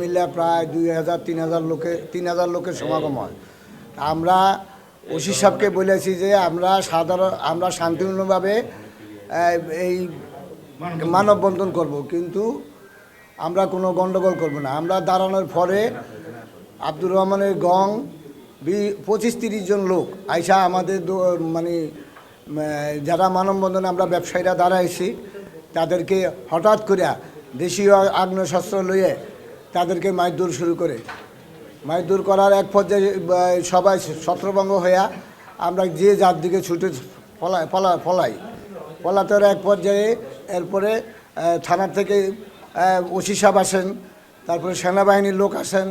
মিলে প্রায় দুই হাজার, তিন হাজার লোকে, তিন হাজার লোকের সমাগম হয়। আমরা ওসি সাহেবকে বলেছি যে আমরা সাধারণ, আমরা শান্তিপূর্ণভাবে এই মানববন্ধন করব, কিন্তু আমরা কোনো গণ্ডগোল করব না। আমরা দাঁড়ানোর পরে আব্দুর রহমানের গং বি পঁচিশ তিরিশ জন লোক আইসা আমাদের মানে যারা মানববন্ধনে আমরা ব্যবসায়ীরা দাঁড়াইছি, তাদেরকে হঠাৎ করে দেশীয় আগ্নেয়শস্ত্র লইয়ে তাদেরকে মারধর শুরু করে। মারধর করার এক পর্যায়ে সবাই ছত্রভঙ্গ হইয়া আমরা যে যার দিকে ছুটে পলাই ফলা ফলাই পলাতের এক পর্যায়ে এরপরে আহ, থানা থেকে ওসি সাহেব আসেন তারপরে সেনাবাহিনীর লোক আসেন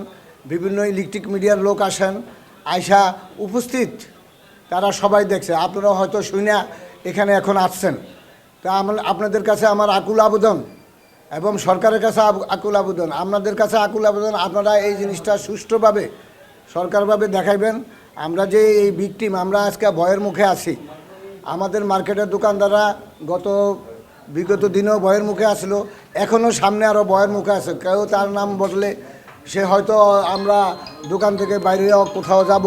বিভিন্ন ইলেকট্রিক মিডিয়ার লোক আসেন আয়সা উপস্থিত। তারা সবাই দেখছে। আপনারা হয়তো শুনে এখানে এখন আসছেন। তা আপনাদের কাছে আমার আকুল আবেদন। এবং সরকারের কাছে আকুল আবেদন। আপনাদের কাছে আকুল আবেদন, আপনারা এই জিনিসটা সুষ্ঠুভাবে সরকারভাবে দেখাইবেন। আমরা যে এই ভিকটিম আমরা আজকে ভয়ের মুখে আছি। আমাদের মার্কেটের দোকানদাররা গত বিগত দিনেও ভয়ের মুখে আসলো এখনও সামনে আরও ভয়ের মুখে আছে। কেউ তার নাম বদলে সে হয়তো আমরা দোকান থেকে বাইরে কোথাও যাব,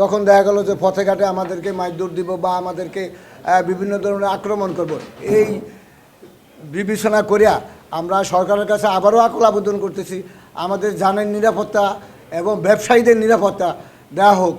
তখন দেখা গেল যে পথে ঘাটে আমাদেরকে মাইদুর দিব বা আমাদেরকে বিভিন্ন ধরনের আক্রমণ করব। এই বিবেচনা করিয়া আমরা সরকারের কাছে আবারও আকল আবেদন করতেছি, আমাদের জানের নিরাপত্তা এবং ব্যবসায়ীদের নিরাপত্তা দেওয়া হোক।